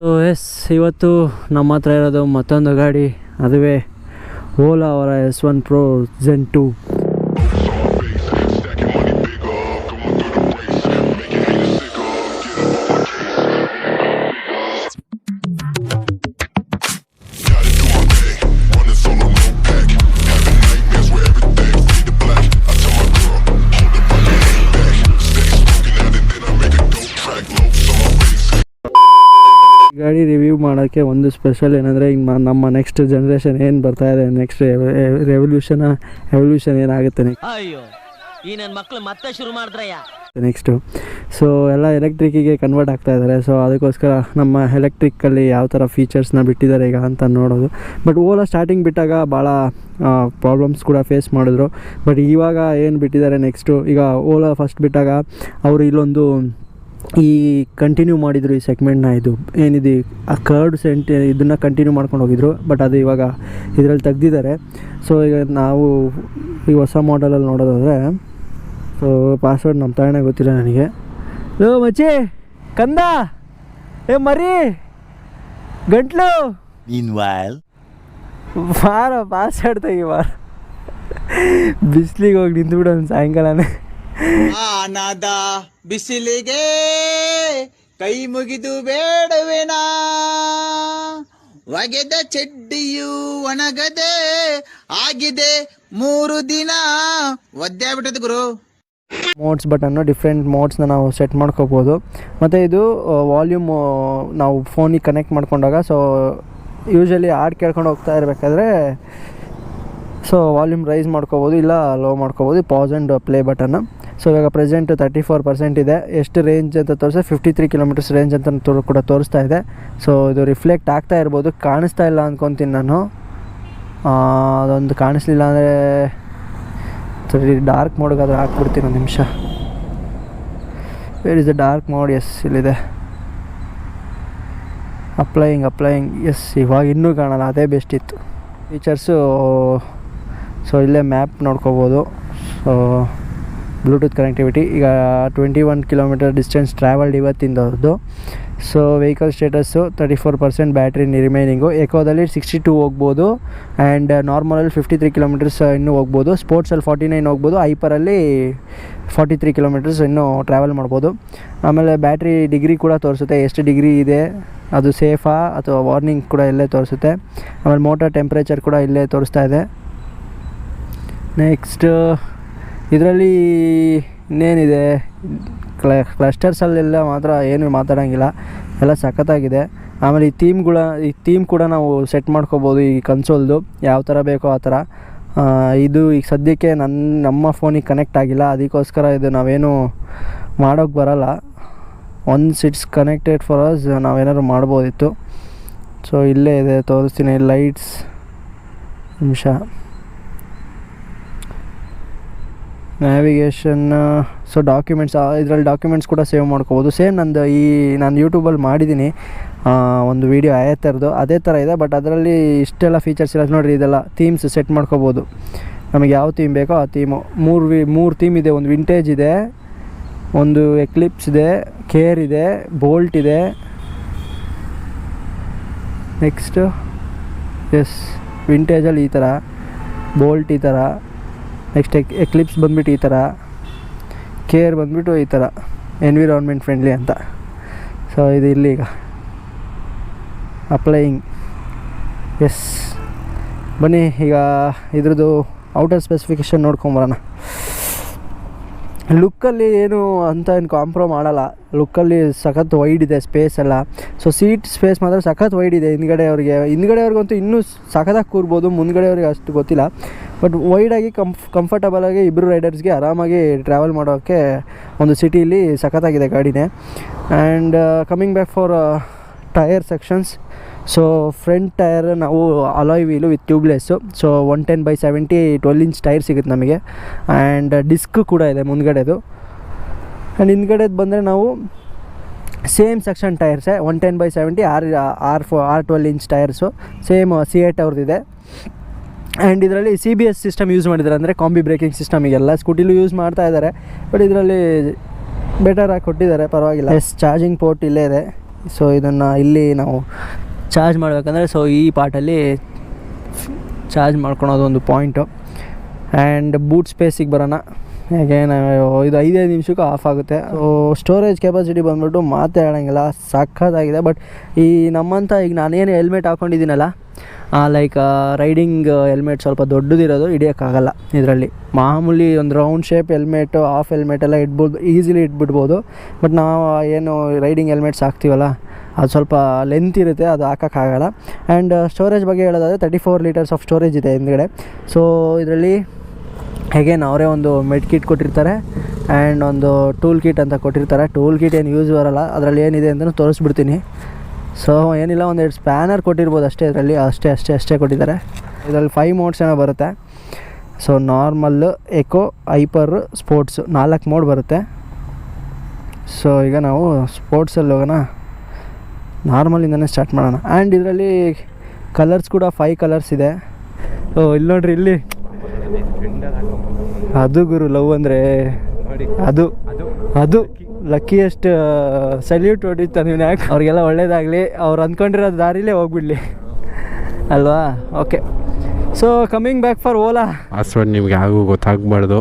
S ಇವತ್ತು ನಮ್ಮ ಹತ್ರ ಇರೋದು ಮತ್ತೊಂದು ಗಾಡಿ. ಅದುವೇ ಓಲಾ ಅವರ S one pro gen two ಮಾಡೋಕ್ಕೆ ಒಂದು ಸ್ಪೆಷಲ್ ಏನಂದರೆ ಈಗ ನಮ್ಮ ನೆಕ್ಸ್ಟ್ ಜನ್ರೇಷನ್ ಏನು ಬರ್ತಾ ಇದೆ ನೆಕ್ಸ್ಟ್ ರೆವಲ್ಯೂಷನ್ ಎವಲ್ಯೂಷನ್ ಏನಾಗುತ್ತೆ ಅಯ್ಯೋ ಈ ನನ್ನ ಮಕ್ಕಳು ಮತ್ತೆ ಶುರು ಮಾಡಿದ್ರಯ್ಯ. ನೆಕ್ಸ್ಟು ಸೊ ಎಲ್ಲ ಎಲೆಕ್ಟ್ರಿಕ್ಕಿಗೆ ಕನ್ವರ್ಟ್ ಆಗ್ತಾ ಇದ್ದಾರೆ ಸೊ ಅದಕ್ಕೋಸ್ಕರ ನಮ್ಮ ಎಲೆಕ್ಟ್ರಿಕ್ಕಲ್ಲಿ ಯಾವ ಥರ ಫೀಚರ್ಸ್ನ ಬಿಟ್ಟಿದ್ದಾರೆ ಈಗ ಅಂತ ನೋಡೋದು. ಬಟ್ ಓಲಾ ಸ್ಟಾರ್ಟಿಂಗ್ ಬಿಟ್ಟಾಗ ಭಾಳ ಪ್ರಾಬ್ಲಮ್ಸ್ ಕೂಡ ಫೇಸ್ ಮಾಡಿದ್ರು. ಬಟ್ ಇವಾಗ ಏನು ಬಿಟ್ಟಿದ್ದಾರೆ ನೆಕ್ಸ್ಟು ಈಗ ಓಲಾ ಫಸ್ಟ್ ಬಿಟ್ಟಾಗ ಅವರು ಇಲ್ಲೊಂದು ಈ ಕಂಟಿನ್ಯೂ ಮಾಡಿದರು ಈ ಸೆಗ್ಮೆಂಟ್ನ ಇದು. ಏನಿದೆ ಆ ಕರ್ಡ್ ಸೆಂಟ್ ಇದನ್ನು ಕಂಟಿನ್ಯೂ ಮಾಡ್ಕೊಂಡು ಹೋಗಿದ್ರು ಬಟ್ ಅದು ಇವಾಗ ಇದರಲ್ಲಿ ತೆಗ್ದಿದ್ದಾರೆ. ಸೊ ಈಗ ನಾವು ಈ ಹೊಸ ಮಾಡಲಲ್ಲಿ ನೋಡೋದಾದರೆ ಸೊ ಪಾಸ್ವರ್ಡ್ ನಮ್ಮ ತಾಯಿನೇ ಗೊತ್ತಿಲ್ಲ ನನಗೆ. ಲೋ ಮಚ್ಚಿ ಕಂದ ಏ ಮರಿ ಗಂಟ್ಲು. ಬಾರ ಪಾಸ್ವರ್ಡ್ ತೆಗಿ ಬಾರ ಬಿಸ್ಲಿಗೆ ಹೋಗಿ ನಿಂತು ಬಿಡೋಣ ಸಾಯಂಕಾಲನೇ. ಆನದ ಬಿಸಿಲಿಗೆ ಕೈ ಮುಗಿದು ಬೇಡವೆನಾ? ಒಗೆದ ಚಡ್ಡಿಯು ಒಣಗದೆ ಆಗಿದೆ ಮೂರು ದಿನ. ಒದ್ದೆ ಬಿಟ್ಟದ ಗುರು. ಮೋಡ್ಸ್ ಬಟನ್ನು ಡಿಫ್ರೆಂಟ್ ಮೋಡ್ಸ್ನ ನಾವು ಸೆಟ್ ಮಾಡ್ಕೋಬೋದು. ಮತ್ತು ಇದು ವಾಲ್ಯೂಮ್ ನಾವು ಫೋನಿಗೆ ಕನೆಕ್ಟ್ ಮಾಡ್ಕೊಂಡಾಗ ಸೊ ಯೂಶಲಿ ಹಾಡ್ ಕೇಳ್ಕೊಂಡು ಹೋಗ್ತಾ ಇರಬೇಕಾದ್ರೆ ಸೊ ವಾಲ್ಯೂಮ್ ರೈಸ್ ಮಾಡ್ಕೋಬೋದು, ಇಲ್ಲ ಲೋ ಮಾಡ್ಕೋಬೋದು pause and play button so ಇವಾಗ ಪ್ರೆಸೆಂಟ್ ತರ್ಟಿ ಫೋರ್ ಪರ್ಸೆಂಟ್ ಇದೆ. ಎಷ್ಟು ರೇಂಜ್ ಅಂತ ತೋರಿಸಿ ಫಿಫ್ಟಿ ತ್ರೀ ಕಿಲೋಮೀಟರ್ಸ್ ರೇಂಜ್ ಅಂತ ತೋರ್- ಕೂಡ ತೋರಿಸ್ತಾ ಇದೆ. ಸೊ ಇದು ರಿಫ್ಲೆಕ್ಟ್ ಆಗ್ತಾ ಇರ್ಬೋದು. ಕಾಣಿಸ್ತಾ ಇಲ್ಲ ಅಂದ್ಕೊತೀನಿ ನಾನು. ಅದೊಂದು ಕಾಣಿಸ್ಲಿಲ್ಲ ಅಂದರೆ ಸರಿ ಡಾರ್ಕ್ ಮೋಡ್ಗಾದ್ರೆ ಹಾಕ್ಬಿಡ್ತೀನಿ ಒಂದು ನಿಮಿಷ. Where is the dark mode yes ಇಲ್ಲಿದೆ. ಅಪ್ಲೈಯಿಂಗ್ ಅಪ್ಲೈಯಿಂಗ್ ಎಸ್ ಇವಾಗ ಇನ್ನೂ ಕಾಣಲ್ಲ. ಅದೇ ಬೆಸ್ಟ್ ಇತ್ತು. ಫೀಚರ್ಸು ಸೊ ಇಲ್ಲೇ ಮ್ಯಾಪ್ ನೋಡ್ಕೋಬೋದು. ಸೊ ಬ್ಲೂಟೂತ್ ಕನೆಕ್ಟಿವಿಟಿ ಈಗ twenty one kilometre distance travelled ಇವತ್ತಿಂದದ್ದು so vehicle status thirty four percent battery remaining ಎಕೋದಲ್ಲಿ sixty two ಹೋಗ್ಬೋದು ಆ್ಯಂಡ್ ನಾರ್ಮಲಲ್ಲಿ ಫಿಫ್ಟಿ ತ್ರೀ ಕಿಲೋಮೀಟರ್ಸ್ ಇನ್ನೂ ಹೋಗ್ಬೋದು. ಸ್ಪೋರ್ಟ್ಸಲ್ಲಿ ಫಾರ್ಟಿ ನೈನ್ ಹೋಗ್ಬೋದು. ಐಪರಲ್ಲಿ ಫಾರ್ಟಿ ತ್ರೀ ಕಿಲೋಮೀಟರ್ಸ್ ಇನ್ನೂ ಟ್ರಾವೆಲ್ ಮಾಡ್ಬೋದು. ಆಮೇಲೆ ಬ್ಯಾಟ್ರಿ ಡಿಗ್ರಿ ಕೂಡ ತೋರಿಸುತ್ತೆ. ಎಷ್ಟು ಡಿಗ್ರಿ ಇದೆ, ಅದು ಸೇಫಾ ಅಥವಾ ವಾರ್ನಿಂಗ್ ಕೂಡ ಇಲ್ಲೇ ತೋರಿಸುತ್ತೆ. ಆಮೇಲೆ ಮೋಟರ್ ಟೆಂಪ್ರೇಚರ್ ಕೂಡ ಇಲ್ಲೇ ತೋರಿಸ್ತಾ ಇದೆ. ನೆಕ್ಸ್ಟ್ ಇದರಲ್ಲಿ ಇನ್ನೇನಿದೆ? ಕ್ಲ ಕ್ಲಸ್ಟರ್ಸಲ್ಲೆಲ್ಲ ಮಾತ್ರ ಏನು ಮಾತಾಡೋಂಗಿಲ್ಲ. ಎಲ್ಲ ಸಖತ್ತಾಗಿದೆ. ಆಮೇಲೆ ಈ ಥೀಮ್ಗಳ ಈ ಥೀಮ್ ಕೂಡ ನಾವು ಸೆಟ್ ಮಾಡ್ಕೋಬೋದು ಈ ಕನ್ಸೋಲ್ದು ಯಾವ ಥರ ಬೇಕೋ ಆ ಥರ ಇದು ಈಗ ಸದ್ಯಕ್ಕೆ ನನ್ನ ನಮ್ಮ ಫೋನಿಗೆ ಕನೆಕ್ಟ್ ಆಗಿಲ್ಲ. ಅದಕ್ಕೋಸ್ಕರ ಇದು ನಾವೇನು ಮಾಡೋಕ್ಕೆ ಬರಲ್ಲ. Once it's connected for us ನಾವೇನಾದ್ರು ಮಾಡ್ಬೋದಿತ್ತು. ಸೊ ಇಲ್ಲೇ ಇದೆ, ತೋರಿಸ್ತೀನಿ. ಲೈಟ್ಸ್ ನಿಮಿಷ. ನ್ಯಾವಿಗೇಷನ್ ಸೊ ಡಾಕ್ಯುಮೆಂಟ್ಸ್ ಇದರಲ್ಲಿ ಡಾಕ್ಯುಮೆಂಟ್ಸ್ ಕೂಡ ಸೇವ್ ಮಾಡ್ಕೋಬೋದು. ಸೇಮ್ ನಂದು ಈ, ನಾನು ಯೂಟ್ಯೂಬಲ್ಲಿ ಮಾಡಿದ್ದೀನಿ ಒಂದು ವೀಡಿಯೋ ಥರದ್ದು ಅದೇ ಥರ ಇದೆ ಬಟ್ ಅದರಲ್ಲಿ ಇಷ್ಟೆಲ್ಲ ಫೀಚರ್ಸ್ ಇರೋದು ನೋಡಿರಿ, ಇದೆಲ್ಲ ಥೀಮ್ಸ್ ಸೆಟ್ ಮಾಡ್ಕೋಬೋದು. ನಮಗೆ ಯಾವ ಥೀಮ್ ಬೇಕೋ ಆ ಥೀಮು ಮೂರು ವಿ, ಮೂರು ಥೀಮ್ ಇದೆ. ಒಂದು ವಿಂಟೇಜ್ ಇದೆ, ಒಂದು ಎಕ್ಲಿಪ್ಸ್ ಇದೆ ಕೇರ್ ಇದೆ ಬೋಲ್ಟ್ ಇದೆ. ನೆಕ್ಸ್ಟು ಎಸ್ ವಿಂಟೇಜಲ್ಲಿ ಈ ಥರ ಬೋಲ್ಟ್ ಈ ಥರ ನೆಕ್ಸ್ಟ್ ಎಕ್ ಎಕ್ಲಿಪ್ಸ್ ಬಂದ್ಬಿಟ್ಟು ಈ ಥರ ಕೇರ್ ಬಂದ್ಬಿಟ್ಟು ಈ ಥರ ಎನ್ವಿರಾನ್ಮೆಂಟ್ ಫ್ರೆಂಡ್ಲಿ ಅಂತ. ಸೊ ಇದು ಇಲ್ಲಿ ಈಗ ಅಪ್ಲೈಯಿಂಗ್ ಎಸ್ ಬನ್ನಿ, ಈಗ ಇದ್ರದ್ದು ಔಟರ್ ಸ್ಪೆಸಿಫಿಕೇಷನ್ ನೋಡ್ಕೊಂಬರೋಣ ಲುಕ್ಕಲ್ಲಿ ಏನು ಅಂತ ಏನು ಕಾಂಪ್ರೋ ಮಾಡಲ್ಲ. ಲುಕ್ಕಲ್ಲಿ ಸಖತ್ ವೈಡ್ ಇದೆ ಸ್ಪೇಸ್ ಎಲ್ಲ. ಸೊ ಸೀಟ್ ಸ್ಪೇಸ್ ಮಾತ್ರ ಸಖತ್ ವೈಡ್ ಇದೆ. ಹಿಂದ್ಗಡೆ ಅವರಿಗೆ, ಹಿಂದ್ಗಡೆ ಅವ್ರಿಗಂತೂ ಇನ್ನೂ ಸಖತ್ತಾಗಿ ಕೂರ್ಬೋದು. ಮುಂದ್ಗಡೆ ಅವ್ರಿಗೆ ಅಷ್ಟು ಗೊತ್ತಿಲ್ಲ. ಬಟ್ ವೈಡಾಗಿ ಕಂಫ್ ಕಂಫರ್ಟಬಲಾಗಿ ಇಬ್ಬರು ರೈಡರ್ಸ್ಗೆ ಆರಾಮಾಗಿ ಟ್ರಾವೆಲ್ ಮಾಡೋಕ್ಕೆ ಒಂದು ಸಿಟಿಲಿ ಸಖತ್ತಾಗಿದೆ ಗಾಡಿನೇ. And coming back for tyre sections so front tyre ನಾವು alloy wheel with tubeless so one ten by seventy twelve inch tyre ಸಿಗುತ್ತೆ ನಮಗೆ. ಆ್ಯಂಡ್ ಡಿಸ್ಕ್ ಕೂಡ ಇದೆ ಮುಂದ್ಗಡೆದು. ಆ್ಯಂಡ್ ಹಿಂದ್ಗಡೆದು ಬಂದರೆ ನಾವು same section ಟೈರ್ಸೆ one ten by seventy R R four R twelve inch tyres same C eight ಅವ್ರದ್ದಿದೆ and ಇದರಲ್ಲಿ C B S system use ಮಾಡಿದ್ದಾರೆ. ಅಂದರೆ ಕಾಂಬಿ ಬ್ರೇಕಿಂಗ್ ಸಿಸ್ಟಮ್ ಈಗೆಲ್ಲ ಸ್ಕೂಟಿಲೂ ಯೂಸ್ ಮಾಡ್ತಾ ಇದ್ದಾರೆ. ಬಟ್ ಇದರಲ್ಲಿ ಬೆಟರ್ ಆಗಿ ಕೊಟ್ಟಿದ್ದಾರೆ. ಪರವಾಗಿಲ್ಲ. ಎಸ್ ಚಾರ್ಜಿಂಗ್ ಪೋರ್ಟ್ ಇಲ್ಲೇ ಇದೆ. ಸೊ ಇದನ್ನು ಇಲ್ಲಿ ನಾವು ಚಾರ್ಜ್ ಮಾಡಬೇಕಂದ್ರೆ ಸೊ ಈ ಪಾರ್ಟಲ್ಲಿ ಚಾರ್ಜ್ ಮಾಡ್ಕೊಳೋದು ಒಂದು ಪಾಯಿಂಟು ಆ್ಯಂಡ್ ಬೂಟ್ ಸ್ಪೇಸಿಗೆ ಬರೋಣ. ಹೇಗೆ ನಾವು ಇದು ಐದೈದು ನಿಮಿಷಕ್ಕೂ ಆಫ್ ಆಗುತ್ತೆ. ಸ್ಟೋರೇಜ್ ಕೆಪಾಸಿಟಿ ಬಂದ್ಬಿಟ್ಟು ಮಾತೇ ಹೇಳೋಂಗಿಲ್ಲ ಸಖತ್ತಾಗಿದೆ. ಬಟ್ ಈ ನಮ್ಮಂಥ ಈಗ ನಾನೇನು ಹೆಲ್ಮೆಟ್ ಹಾಕ್ಕೊಂಡಿದ್ದೀನಲ್ಲ ಲೈಕ್ ರೈಡಿಂಗ್ ಹೆಲ್ಮೆಟ್ ಸ್ವಲ್ಪ ದೊಡ್ಡದಿರೋದು ಹಿಡಿಯೋಕ್ಕಾಗಲ್ಲ ಇದರಲ್ಲಿ. ಮಾಮೂಲಿ ಒಂದು round shape helmet half helmet ಎಲ್ಲ ಇಡ್ಬೋದು ಈಸಿಲಿ ಇಟ್ಬಿಡ್ಬೋದು. ಬಟ್ ನಾವು ಏನು ರೈಡಿಂಗ್ ಹೆಲ್ಮೆಟ್ಸ್ ಹಾಕ್ತೀವಲ್ಲ, ಅದು ಸ್ವಲ್ಪ ಲೆಂತ್ ಇರುತ್ತೆ, ಅದು ಹಾಕೋಕ್ಕಾಗಲ್ಲ. ಆ್ಯಂಡ್ ಸ್ಟೋರೇಜ್ ಬಗ್ಗೆ ಹೇಳೋದಾದರೆ thirty four litres of storage ಇದೆ ಹಿಂದ್ಗಡೆ. ಸೊ ಇದರಲ್ಲಿ ಹೇಗೇನು ಅವರೇ ಒಂದು ಮೆಡ್ ಕಿಟ್ ಕೊಟ್ಟಿರ್ತಾರೆ ಆ್ಯಂಡ್ ಒಂದು ಟೂಲ್ ಕಿಟ್ ಅಂತ ಕೊಟ್ಟಿರ್ತಾರೆ. ಟೂಲ್ ಕಿಟ್ ಏನು ಯೂಸ್ ಬರೋಲ್ಲ. ಅದರಲ್ಲಿ ಏನಿದೆ ಅಂತಲೂ ತೋರಿಸ್ಬಿಡ್ತೀನಿ. ಸೊ ಏನಿಲ್ಲ ಒಂದೆರಡು ಸ್ಪ್ಯಾನರ್ ಕೊಟ್ಟಿರ್ಬೋದು ಅಷ್ಟೇ ಇದರಲ್ಲಿ ಅಷ್ಟೇ ಅಷ್ಟೇ ಅಷ್ಟೇ ಕೊಟ್ಟಿದ್ದಾರೆ. ಇದರಲ್ಲಿ ಫೈವ್ ಮೋಡ್ಸ್ ಏನೋ ಬರುತ್ತೆ. So normal eco hyper sports ನಾಲ್ಕು ಮೋಡ್ ಬರುತ್ತೆ. ಸೊ ಈಗ ನಾವು ಸ್ಪೋರ್ಟ್ಸಲ್ಲಿ ಹೋಗೋಣ. ನಾರ್ಮಲಿಂದನೇ ಸ್ಟಾರ್ಟ್ ಮಾಡೋಣ. ಆ್ಯಂಡ್ ಇದರಲ್ಲಿ ಕಲರ್ಸ್ ಕೂಡ ಫೈವ್ ಕಲರ್ಸ್ ಇದೆ. ಓ ಇಲ್ಲಿ ನೋಡ್ರಿ, ಇಲ್ಲಿ ಅದು ಗುರು ಲವ್ ಅಂದರೆ ಅದು. ಅದು. ಲಕ್ಕಿಯೆಸ್ಟ್ ಸಲ್ಯೂಟ್ ಹೊಡಿತಾನೆ ನೀವು ಯಾಕೆ? ಅವ್ರಿಗೆಲ್ಲ ಒಳ್ಳೇದಾಗಲಿ. ಅವ್ರು ಅಂದ್ಕೊಂಡಿರೋ ದಾರಿಲೇ ಹೋಗ್ಬಿಡ್ಲಿ. ಅಲ್ವಾ? Okay so coming back for Ola password ನಿಮ್ಗೆ ಯಾರಿಗೂ ಗೊತ್ತಾಗಬಾರ್ದು.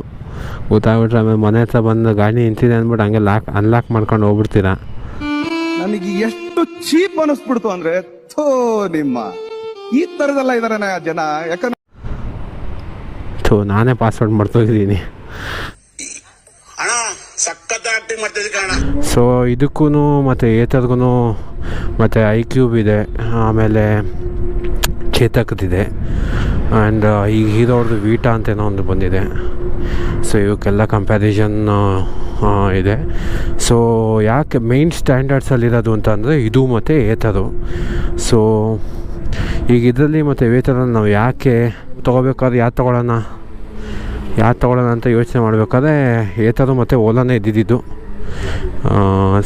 ಗೊತ್ತಾಗ್ಬಿಟ್ರೆ ಆಮೇಲೆ ಮನೆ ಹತ್ರ ಬಂದು ಗಾಡಿ ನಿಂತಿದೆ ಅಂದ್ಬಿಟ್ಟು ಹಂಗೆ ಲಾಕ್ ಅನ್ಲಾಕ್ ಮಾಡ್ಕೊಂಡು ಹೋಗ್ಬಿಡ್ತೀರಾ? ನನಗೆ ಎಷ್ಟು ಚೀಪ್ ಅನಿಸ್ಬಿಡ್ತು ಅಂದ್ರೆ ಥೋ ನಿಮ್ಮ. ಈ ತರದೆಲ್ಲ ಇದಾರೆ ಜನ. ಯಾಕಂದ್ರೆ ಸೊ ನಾನೇ ಪಾಸ್ವರ್ಡ್ ಮರ್ತೋಗಿದ್ದೀನಿ. ಸೊ ಇದಕ್ಕೂ ಮತ್ತು ಏತರ್ಗೂ ಮತ್ತು ಐ ಕ್ಯೂಬ್ ಇದೆ ಆಮೇಲೆ ಚೇತಕದಿದೆ ಆ್ಯಂಡ್ ಈಗ ಹೀರೋರ್ದು ವೀಟಾ ಅಂತೇನೋ ಒಂದು ಬಂದಿದೆ. ಸೊ ಇವಕ್ಕೆಲ್ಲ ಕಂಪ್ಯಾರಿಸನ್ ಇದೆ. ಸೊ ಯಾಕೆ ಮೇನ್ ಸ್ಟ್ಯಾಂಡರ್ಡ್ಸಲ್ಲಿರೋದು ಅಂತಂದರೆ ಇದು ಮತ್ತು ಏತರು ಸೊ ಈಗ ಇದರಲ್ಲಿ ಮತ್ತು ವೇತರಲ್ಲಿ ನಾವು ಯಾಕೆ ತೊಗೋಬೇಕಾದ್ರೆ ಯಾವ್ದು ತೊಗೊಳ್ಳೋಣ? ಯಾವ್ದು ತೊಗೊಳ್ಳೋಣ ಅಂತ ಯೋಚನೆ ಮಾಡಬೇಕಾದ್ರೆ ಏತರು ಮತ್ತು ಓಲಾನೇ ಇದ್ದಿದ್ದು.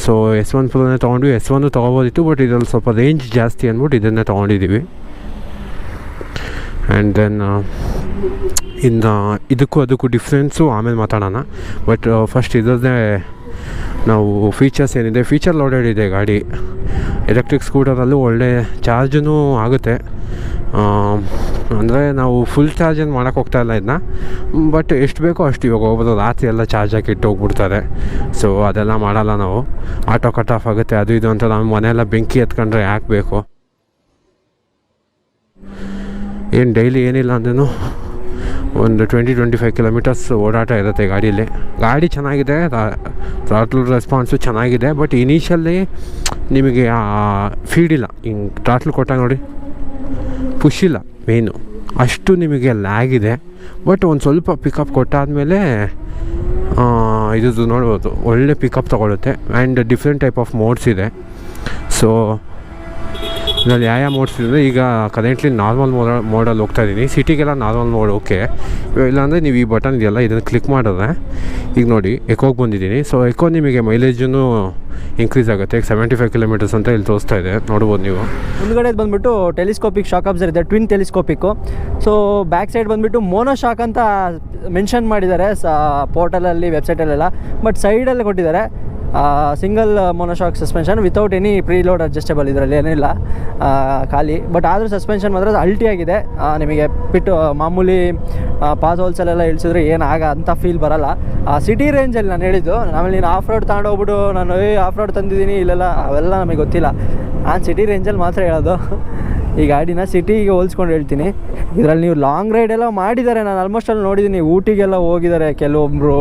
ಸೊ ಎಸ್ ಒನ್ ಪ್ರೋನೇ ತೊಗೊಂಡ್ವಿ. ಎಸ್ ಒನ್ನು ತೊಗೊಬೋದಿತ್ತು ಬಟ್ ಇದರಲ್ಲಿ ಸ್ವಲ್ಪ ರೇಂಜ್ ಜಾಸ್ತಿ ಅಂದ್ಬಿಟ್ಟು ಇದನ್ನೇ ತೊಗೊಂಡಿದ್ದೀವಿ. ಆ್ಯಂಡ್ ದೆನ್ ಇನ್ನು ಇದಕ್ಕೂ ಅದಕ್ಕೂ ಡಿಫ್ರೆನ್ಸು ಆಮೇಲೆ ಮಾತಾಡೋಣ. ಬಟ್ ಫಸ್ಟ್ ಇದರದ್ದೇ ನಾವು ಫೀಚರ್ಸ್ ಏನಿದೆ. ಫೀಚರ್ ಲೋಡೆಡ್ ಇದೆ ಗಾಡಿ. ಎಲೆಕ್ಟ್ರಿಕ್ ಸ್ಕೂಟರಲ್ಲೂ ಒಳ್ಳೆ ಚಾರ್ಜೂ ಆಗುತ್ತೆ. ಅಂದರೆ ನಾವು ಫುಲ್ ಚಾರ್ಜ್ ಏನು ಮಾಡೋಕ್ಕೆ ಇಲ್ಲ ಇದನ್ನ ಬಟ್ ಎಷ್ಟು ಬೇಕೋ ಅಷ್ಟು ಇವಾಗ ಒಬ್ಬರು ರಾತ್ರಿ ಎಲ್ಲ ಚಾರ್ಜ್ ಹಾಕಿ ಇಟ್ಟು ಹೋಗ್ಬಿಡ್ತಾರೆ. ಸೊ ಅದೆಲ್ಲ ಮಾಡಲ್ಲ ನಾವು. ಆಟೋ ಕಟ್ ಆಫ್ ಆಗುತ್ತೆ, ಅದು ಇದು ಅಂತ ನಮ್ಮ ಮನೆಯೆಲ್ಲ ಬೆಂಕಿ ಎತ್ಕೊಂಡ್ರೆ ಯಾಕೆ ಬೇಕು? ಏನು ಡೈಲಿ ಏನಿಲ್ಲ ಅಂದ್ರೂ ಒಂದು ಟ್ವೆಂಟಿ ಟ್ವೆಂಟಿ ಫೈವ್ ಕಿಲೋಮೀಟರ್ಸ್ ಓಡಾಟ ಇರುತ್ತೆ ಗಾಡೀಲಿ. ಗಾಡಿ ಚೆನ್ನಾಗಿದೆ ಟ್ರಾಟ್ಲ್ ರೆಸ್ಪಾನ್ಸು ಚೆನ್ನಾಗಿದೆ ಬಟ್ ಇನಿಷಿಯಲಿ ನಿಮಗೆ ಫೀಡ್ ಇಲ್ಲ. ಹಿಂಗೆ ಟ್ರಾಟ್ಲ್ ಕೊಟ್ಟಾಗ ನೋಡಿ. ಪುಷ್ ಇಲ್ಲ ಮೇಯ್ನು ಅಷ್ಟು ನಿಮಗೆ ಲ್ಯಾಗ್ ಇದೆ. ಬಟ್ ಒಂದು ಸ್ವಲ್ಪ ಪಿಕಪ್ ಕೊಟ್ಟಾದಮೇಲೆ ಇದು ನೋಡ್ಬೋದು. ಒಳ್ಳೆ pickup ತೊಗೊಳುತ್ತೆ. And different type of modes ಇದೆ. ಸೊ ಇದರಲ್ಲಿ ಯಾವ ಯಾವ ಮೋಡ್ಸ್ ಇದೆ ಈಗ ಕರೆಂಟ್ಲಿ ನಾರ್ಮಲ್ ಮೋಡ ಮೋಡಲ್ಲಿ ಹೋಗ್ತಾ ಇದ್ದೀನಿ ಸಿಟಿಗೆಲ್ಲ ನಾರ್ಮಲ್ ಮೋಡ್ ಓಕೆ ಇಲ್ಲಾಂದರೆ ನೀವು ಈ ಬಟನ್ ಇದೆಯಲ್ಲ, ಇದನ್ನು ಕ್ಲಿಕ್ ಮಾಡಿದ್ರೆ ಈಗ ನೋಡಿ ಎಕೋಗೆ ಬಂದಿದ್ದೀನಿ. ಸೊ ಎಕೋ ನಿಮಗೆ ಮೈಲೇಜನ್ನು ಇನ್ಕ್ರೀಸ್ ಆಗುತ್ತೆ. ಈಗ ಸೆವೆಂಟಿ ಫೈವ್ ಕಿಲೋಮೀಟರ್ಸ್ ಅಂತ ಇಲ್ಲಿ ತೋರಿಸ್ತಾ ಇದೆ. ನೋಡ್ಬೋದು ನೀವು. ಮುಂದ್ಗಡೆ ಬಂದುಬಿಟ್ಟು ಟೆಲಿಸ್ಕೋಪಿಕ್ ಶಾಕ್ ಅಬ್ಸರ್ ಇದೆ twin telescopic so back side ಬಂದುಬಿಟ್ಟು ಮೋನೋ ಶಾಕ್ ಅಂತ ಮೆನ್ಷನ್ ಮಾಡಿದ್ದಾರೆ, ಸ ಪೋರ್ಟಲಲ್ಲಿ ವೆಬ್ಸೈಟಲ್ಲೆಲ್ಲ ಬಟ್ ಸೈಡಲ್ಲಿ ಕೊಟ್ಟಿದ್ದಾರೆ. Single monoshock suspension without any preload adjustable ಇದರಲ್ಲಿ ಏನಿಲ್ಲ ಖಾಲಿ. ಬಟ್ ಆದರೂ ಸಸ್ಪೆನ್ಷನ್ ಮಾತ್ರ ಅಲ್ಟಿಯಾಗಿದೆ ನಿಮಗೆ ಪಿಟ್ಟು ಮಾಮೂಲಿ ಪಾಸ್ ಹೋಲ್ಸಲ್ಲೆಲ್ಲ ಇಳಿಸಿದ್ರೆ ಏನಾಗ ಅಂತ ಫೀಲ್ ಬರಲ್ಲ. ಸಿಟಿ ರೇಂಜಲ್ಲಿ ನಾನು ಹೇಳಿದ್ದು ಆಮೇಲೆ ನೀನು ಆಫ್ ರೋಡ್ ತಗೊಂಡೋಗ್ಬಿಟ್ಟು ನಾನು ಆಫ್ ರೋಡ್ ತಂದಿದ್ದೀನಿ, ಇಲ್ಲೆಲ್ಲ, ಅವೆಲ್ಲ ನಮಗೆ ಗೊತ್ತಿಲ್ಲ. ನಾನು ಸಿಟಿ ರೇಂಜಲ್ಲಿ ಮಾತ್ರ ಹೇಳೋದು. ಈ ಗಾಡಿನ ಸಿಟಿಗೆ ಹೋಲ್ಸ್ಕೊಂಡು ಹೇಳ್ತೀನಿ. ಇದರಲ್ಲಿ ನೀವು ಲಾಂಗ್ ರೈಡ್ ಎಲ್ಲ ಮಾಡಿದ್ದಾರೆ, ನಾನು ಆಲ್ಮೋಸ್ಟ್ ಅಲ್ಲಿ ನೋಡಿದ್ದೀನಿ. ಊಟಿಗೆಲ್ಲ ಹೋಗಿದ್ದಾರೆ ಕೆಲವೊಬ್ಬರು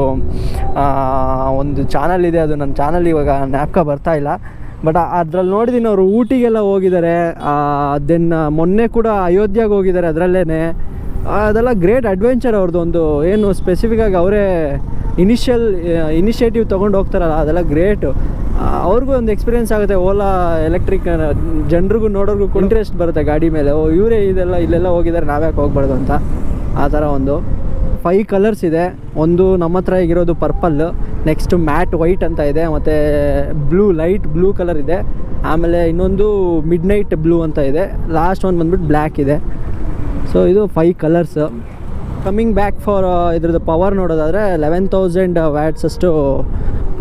ಒಂದು ಚಾನಲ್ ಇದೆ ಅದು, ನನ್ನ ಚಾನಲ್ ಇವಾಗ ನ್ಯಾಪ್ಕ ಬರ್ತಾ ಇಲ್ಲ. ಬಟ್ ಅದ್ರಲ್ಲಿ ನೋಡಿದ್ದೀನಿ ಅವರು ಊಟಿಗೆಲ್ಲ ಹೋಗಿದ್ದಾರೆ. ದೆನ್ ಮೊನ್ನೆ ಕೂಡ ಅಯೋಧ್ಯೆಗೆ ಹೋಗಿದ್ದಾರೆ ಅದರಲ್ಲೇ ಅದೆಲ್ಲ ಗ್ರೇಟ್ ಅಡ್ವೆಂಚರ್ ಅವ್ರದ್ದು ಒಂದು. ಏನು ಸ್ಪೆಸಿಫಿಕ್ಕಾಗಿ ಅವರೇ ಇನಿಷಿಯಲ್ ಇನಿಷಿಯೇಟಿವ್ ತೊಗೊಂಡು ಹೋಗ್ತಾರಲ್ಲ, ಅದೆಲ್ಲ ಗ್ರೇಟು ಅವ್ರಿಗೂ ಒಂದು ಎಕ್ಸ್ಪೀರಿಯನ್ಸ್ ಆಗುತ್ತೆ. ಓಲಾ ಎಲೆಕ್ಟ್ರಿಕ್ ಜನರಿಗೂ ನೋಡೋರ್ಗೂ ಇಂಟ್ರೆಸ್ಟ್ ಬರುತ್ತೆ ಗಾಡಿ ಮೇಲೆ. ಓ, ಇವರೇ ಇದೆಲ್ಲ, ಇಲ್ಲೆಲ್ಲ ಹೋಗಿದ್ದಾರೆ, ನಾವ್ಯಾಕೆ ಹೋಗ್ಬಾರ್ದು ಅಂತ. ಆ ಥರ ಒಂದು. ಫೈವ್ ಕಲರ್ಸ್ ಇದೆ. ಒಂದು ನಮ್ಮ ಹತ್ರ ಈಗಿರೋದು ಪರ್ಪಲ್ ನೆಕ್ಸ್ಟ್ ಮ್ಯಾಟ್ ವೈಟ್ ಅಂತ ಇದೆ. ಮತ್ತು ಬ್ಲೂ ಲೈಟ್ ಬ್ಲೂ ಕಲರ್ ಇದೆ. ಆಮೇಲೆ ಇನ್ನೊಂದು ಮಿಡ್ ನೈಟ್ ಬ್ಲೂ ಅಂತ ಇದೆ. ಲಾಸ್ಟ್ ಒಂದು ಬಂದ್ಬಿಟ್ಟು ಬ್ಲ್ಯಾಕ್ ಇದೆ. ಸೊ ಇದು five colours coming back for ಇದ್ರದ್ದು ಪವರ್ ನೋಡೋದಾದರೆ ಲೆವೆನ್ ತೌಸಂಡ್ ವ್ಯಾಟ್ಸ್ ಅಷ್ಟು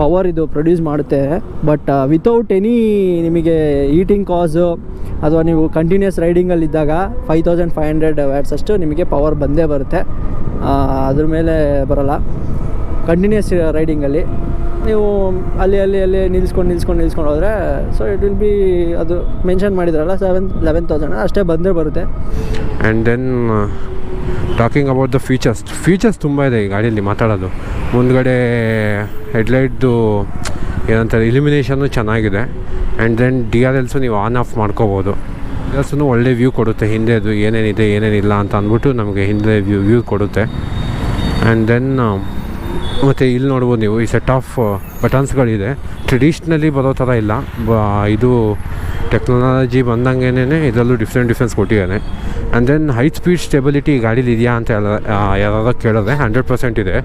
ಪವರ್ ಇದು ಪ್ರೊಡ್ಯೂಸ್ ಮಾಡುತ್ತೆ. ಬಟ್ ವಿತೌಟ್ ಎನಿ ನಿಮಗೆ ಈಟಿಂಗ್ ಕಾಸು ಅಥವಾ ನೀವು continuous ರೈಡಿಂಗಲ್ಲಿದ್ದಾಗ five thousand five hundred watts ಅಷ್ಟು ನಿಮಗೆ ಪವರ್ ಬಂದೇ ಬರುತ್ತೆ. ಅದ್ರ ಮೇಲೆ ಬರೋಲ್ಲ. ಕಂಟಿನ್ಯೂಸ್ ರೈಡಿಂಗಲ್ಲಿ ನೀವು ಅಲ್ಲಿ ಅಲ್ಲಿ ಅಲ್ಲಿ ನಿಲ್ಸ್ಕೊಂಡು ನಿಲ್ಸ್ಕೊಂಡು ನಿಲ್ಸ್ಕೊಂಡು ಹೋದರೆ ಸೊ ಇಟ್ ವಿಲ್ ಬಿ ಅದು ಮೆನ್ಷನ್ ಮಾಡಿದ್ರಲ್ಲ ಸೆವೆನ್ ಲೆವೆನ್ ತೌಸಂಡ್ ಅಷ್ಟೇ ಬಂದೇ ಬರುತ್ತೆ. And then talking about the features features ತುಂಬ ಇದೆ ಈ ಗಾಡಿಯಲ್ಲಿ ಮಾತಾಡೋದು. ಮುಂದ್ಗಡೆ ಹೆಡ್ಲೈಟ್ದು ಏನಂತಾರೆ ಇಲ್ಯುಮಿನೇಷನ್ನು ಚೆನ್ನಾಗಿದೆ. And then D R Ls ನೀವು ಆನ್ ಆಫ್ ಮಾಡ್ಕೋಬೋದು. ಎಲ್ಸೂ ಒಳ್ಳೆ ವ್ಯೂ ಕೊಡುತ್ತೆ. ಹಿಂದೆದು ಏನೇನಿದೆ, ಏನೇನಿಲ್ಲ ಅಂತ ಅಂದ್ಬಿಟ್ಟು ನಮಗೆ ಹಿಂದೆ ವ್ಯೂ ವ್ಯೂ ಕೊಡುತ್ತೆ. ಆ್ಯಂಡ್ ದೆನ್ ಮತ್ತು ಇಲ್ಲಿ ನೋಡ್ಬೋದು ನೀವು, ಈ ಸೆಟ್ ಆಫ್ ಬಟನ್ಸ್ಗಳಿದೆ ಟ್ರೆಡಿಷ್ನಲಿ ಬರೋ ಥರ ಇಲ್ಲ. ಇದು ಟೆಕ್ನಾಲಜಿ ಬಂದಂಗೆನೇ ಇದರಲ್ಲೂ ಡಿಫ್ರೆಂಟ್ ಡಿಫ್ರೆನ್ಸ್ ಕೊಟ್ಟಿದ್ದಾನೆ and then high speed stability ಈ ಗಾಡೀಲಿ ಇದೆಯಾ ಅಂತ ಎಲ್ಲ ಯಾರಾದ್ರೂ ಕೇಳಿದ್ರೆ ಹಂಡ್ರೆಡ್ ಪರ್ಸೆಂಟ್ ಇದೆ.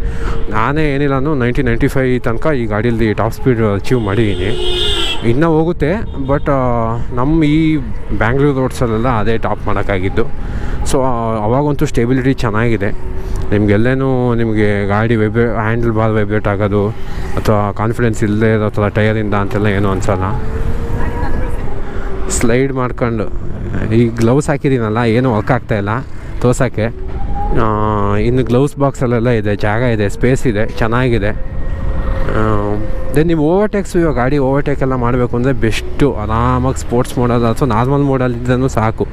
ನಾನೇ ಏನಿಲ್ಲ ನೈನ್ಟೀನ್ ನೈಂಟಿ ಫೈವ್ ತನಕ ಈ ಗಾಡೀಲಿ ಟಾಪ್ ಸ್ಪೀಡ್ ಅಚೀವ್ ಮಾಡಿದ್ದೀನಿ. ಇನ್ನೂ ಹೋಗುತ್ತೆ ಬಟ್ ನಮ್ಮ ಈ ಬ್ಯಾಂಗ್ಳೂರು ರೋಡ್ಸಲ್ಲೆಲ್ಲ ಅದೇ ಟಾಪ್ ಮಾಡೋಕ್ಕಾಗಿದ್ದು. ಸೊ ಅವಾಗಂತೂ ಸ್ಟೇಬಿಲಿಟಿ ಚೆನ್ನಾಗಿದೆ. ನಿಮಗೆಲ್ಲೇನೂ ನಿಮಗೆ ಗಾಡಿ ವೈಬ್ರೇ ಹ್ಯಾಂಡಲ್ ಬಾರ್ ವೈಬ್ರೇಟ್ ಆಗೋದು, ಅಥವಾ ಕಾನ್ಫಿಡೆನ್ಸ್ ಇಲ್ಲದೆ ಇರೋ ಥರ ಟೈರಿಂದ ಅಂತೆಲ್ಲ ಏನೂ ಅನ್ಸೋಲ್ಲ. ಸ್ಲೈಡ್ ಮಾಡ್ಕೊಂಡು, ಈ ಗ್ಲೌಸ್ ಹಾಕಿದ್ದೀನಲ್ಲ, ಏನೂ ವರ್ಕ್ ಆಗ್ತಾಯಿಲ್ಲ ತೋರ್ಸೋಕ್ಕೆ. ಇನ್ನು ಗ್ಲೌಸ್ ಬಾಕ್ಸಲ್ಲೆಲ್ಲ ಇದೆ, ಜಾಗ ಇದೆ ಸ್ಪೇಸ್ ಇದೆ, ಚೆನ್ನಾಗಿದೆ. ದೆನ್ ನೀವು ಓವರ್ಟೇಕ್ಸು ಇವಾಗ ಗಾಡಿ ಓವರ್ಟೇಕ್ ಎಲ್ಲ ಮಾಡಬೇಕು ಅಂದರೆ ಬೆಸ್ಟು ಆರಾಮಾಗಿ ಸ್ಪೋರ್ಟ್ಸ್ ಮೋಡಲ್ ಅಥವಾ ನಾರ್ಮಲ್ ಮೋಡಲ್ಲಿದ್ದೂ ಸಾಕು.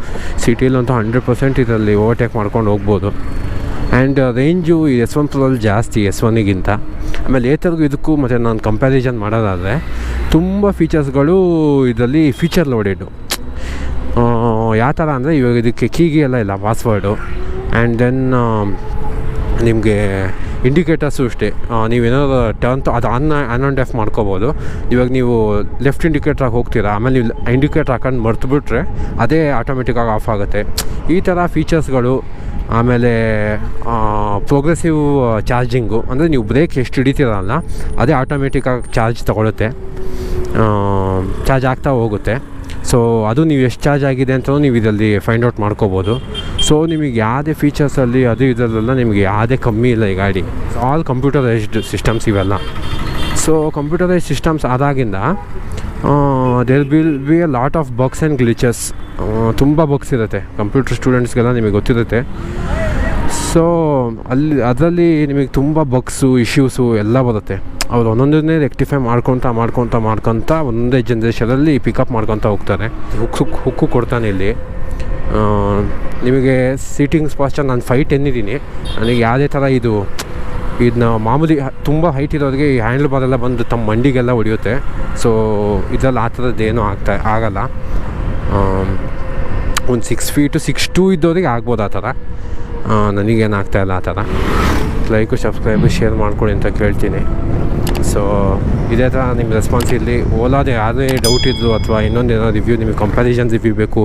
ಸಿಟಿಲಂತೂ ಹಂಡ್ರೆಡ್ ಪರ್ಸೆಂಟ್ ಇದರಲ್ಲಿ ಓವರ್ಟೇಕ್ ಮಾಡ್ಕೊಂಡು ಹೋಗ್ಬೋದು. ಆ್ಯಂಡ್ ರೇಂಜು ಈ ಎಸ್ ಒನ್ ಪ್ರೋಲ್ಲಿ ಜಾಸ್ತಿ ಎಸ್ ಒನ್ಗಿಂತ ಆಮೇಲೆ ಏತರ್ಗೂ ಇದಕ್ಕೂ ಮತ್ತು ನಾನು ಕಂಪ್ಯಾರಿಸನ್ ಮಾಡೋದಾದರೆ ತುಂಬ ಫೀಚರ್ಸ್ಗಳು ಇದರಲ್ಲಿ ಫೀಚರ್ ಲೋಡೆಡು ಯಾವ ಥರ ಅಂದರೆ ಇವಾಗ ಇದಕ್ಕೆ ಕೀಗಿ ಎಲ್ಲ ಇಲ್ಲ ಪಾಸ್ವರ್ಡು ಆ್ಯಂಡ್ ದೆನ್ ನಿಮಗೆ ಇಂಡಿಕೇಟರ್ಸು ಅಷ್ಟೇ ನೀವೇನಾದ್ರು ಟರ್ನ್ ಅದು ಆನ್ ಆನ್ ಆ್ಯಂಡ್ ಆಫ್ ಮಾಡ್ಕೋಬೋದು. ಇವಾಗ ನೀವು ಲೆಫ್ಟ್ ಇಂಡಿಕೇಟ್ರಾಗಿ ಹೋಗ್ತೀರಾ, ಆಮೇಲೆ ನೀವು ಇಂಡಿಕೇಟ್ರ್ ಹಾಕೊಂಡು ಮರ್ತುಬಿಟ್ರೆ ಅದೇ ಆಟೋಮೆಟಿಕ್ಕಾಗಿ ಆಫ್ ಆಗುತ್ತೆ. ಈ ಥರ ಫೀಚರ್ಸ್ಗಳು ಆಮೇಲೆ ಪ್ರೋಗ್ರೆಸಿವ್ ಚಾರ್ಜಿಂಗು ಅಂದರೆ ನೀವು ಬ್ರೇಕ್ ಎಷ್ಟು ಹಿಡಿತೀರಲ್ಲ, ಅದೇ ಆಟೋಮೆಟಿಕ್ಕಾಗಿ ಚಾರ್ಜ್ ತೊಗೊಳುತ್ತೆ. ಚಾರ್ಜ್ ಆಗ್ತಾ ಹೋಗುತ್ತೆ. ಸೊ ಅದು ನೀವು ಎಷ್ಟು ಚಾರ್ಜ್ ಆಗಿದೆ ಅಂತಲೂ ನೀವು ಇದರಲ್ಲಿ ಫೈಂಡ್ ಔಟ್ ಮಾಡ್ಕೋಬೋದು. ಸೊ ನಿಮಗೆ ಯಾವುದೇ ಫೀಚರ್ಸಲ್ಲಿ ಅದು ಇದರಲ್ಲೆಲ್ಲ ನಿಮಗೆ ಯಾವುದೇ ಕಮ್ಮಿ ಇಲ್ಲ ಈ ಗಾಡಿ ಆಲ್ ಕಂಪ್ಯೂಟರೈಸ್ಡ್ ಸಿಸ್ಟಮ್ಸ್ ಇವೆಲ್ಲ. So computerise systems ಆದಾಗಿಂದ there will be a lot of bugs and glitches ತುಂಬ ಬಗ್ಸ್ ಇರುತ್ತೆ. ಕಂಪ್ಯೂಟರ್ ಸ್ಟೂಡೆಂಟ್ಸ್ಗೆಲ್ಲ ನಿಮಗೆ ಗೊತ್ತಿರುತ್ತೆ. ಸೊ ಅಲ್ಲಿ, ಅದರಲ್ಲಿ ನಿಮಗೆ ತುಂಬ ಬಗ್ಸು ಇಶ್ಯೂಸು ಎಲ್ಲ ಬರುತ್ತೆ. ಅವ್ರು ಒಂದೊಂದನ್ನೇ ರೆಕ್ಟಿಫೈ ಮಾಡ್ಕೊತ ಮಾಡ್ಕೊತ ಮಾಡ್ಕೊತ ಒಂದೇ ಜನ್ರೇಷನಲ್ಲಿ ಪಿಕಪ್ ಮಾಡ್ಕೊತ ಹೋಗ್ತಾರೆ. ಹುಕ್ಕು ಹುಕ್ಕು ಕೊಡ್ತಾನೆ ಇಲ್ಲಿ. ನಿಮಗೆ ಸೀಟಿಂಗ್ ಪಾಸ್ಚರ್ ನಾನು ಫೈಟ್ ಟೆನ್ ನನಗೆ ಯಾವುದೇ ಥರ ಇದು ಇದನ್ನ ಮಾಮೂಲಿ ತುಂಬ ಹೈಟ್ ಇರೋರಿಗೆ ಈ ಹ್ಯಾಂಡ್ಲ್ ಬಾರೆಲ್ಲ ಬಂದು ತಮ್ಮ ಮಂಡಿಗೆಲ್ಲ ಹೊಡೆಯುತ್ತೆ. ಸೊ ಇದರಲ್ಲಿ ಆ ಥರದ್ದೇನೂ ಆಗ್ತಾ, ಆಗಲ್ಲ. ಒಂದು ಸಿಕ್ಸ್ ಫೀಟು ಸಿಕ್ಸ್ ಟೂ ಇದ್ದವ್ರಿಗೆ ಆಗ್ಬೋದು ಆ ಥರ ನನಗೇನು ಆಗ್ತಾಯಿಲ್ಲ ಆ ಥರ ಲೈಕು ಸಬ್ಸ್ಕ್ರೈಬು ಶೇರ್ ಮಾಡ್ಕೊಡಿ ಅಂತ ಕೇಳ್ತೀನಿ. ಸೊ ಇದೇ ಥರ ನಿಮ್ಮ ರೆಸ್ಪಾನ್ಸ್ ಇರಲಿ ಓಲಾದ ಯಾವುದೇ ಡೌಟ್ ಇದ್ದರು ಅಥವಾ ಇನ್ನೊಂದು ಏನೋ ರಿವ್ಯೂ ನಿಮಗೆ ಕಂಪ್ಯಾರಿಸನ್ ರಿವ್ಯೂ ಬೇಕು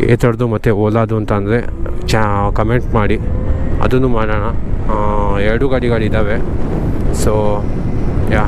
ಏ ಥರದ್ದು ಮತ್ತು ಓಲಾದು ಅಂತ ಅಂದರೆ ಚಾ ಕಮೆಂಟ್ ಮಾಡಿ. ಅದನ್ನು ಮಾಡೋಣ. ಎರಡೂ ಗಾಡಿಗಳಿದ್ದಾವೆ ಸೊ ಯಾ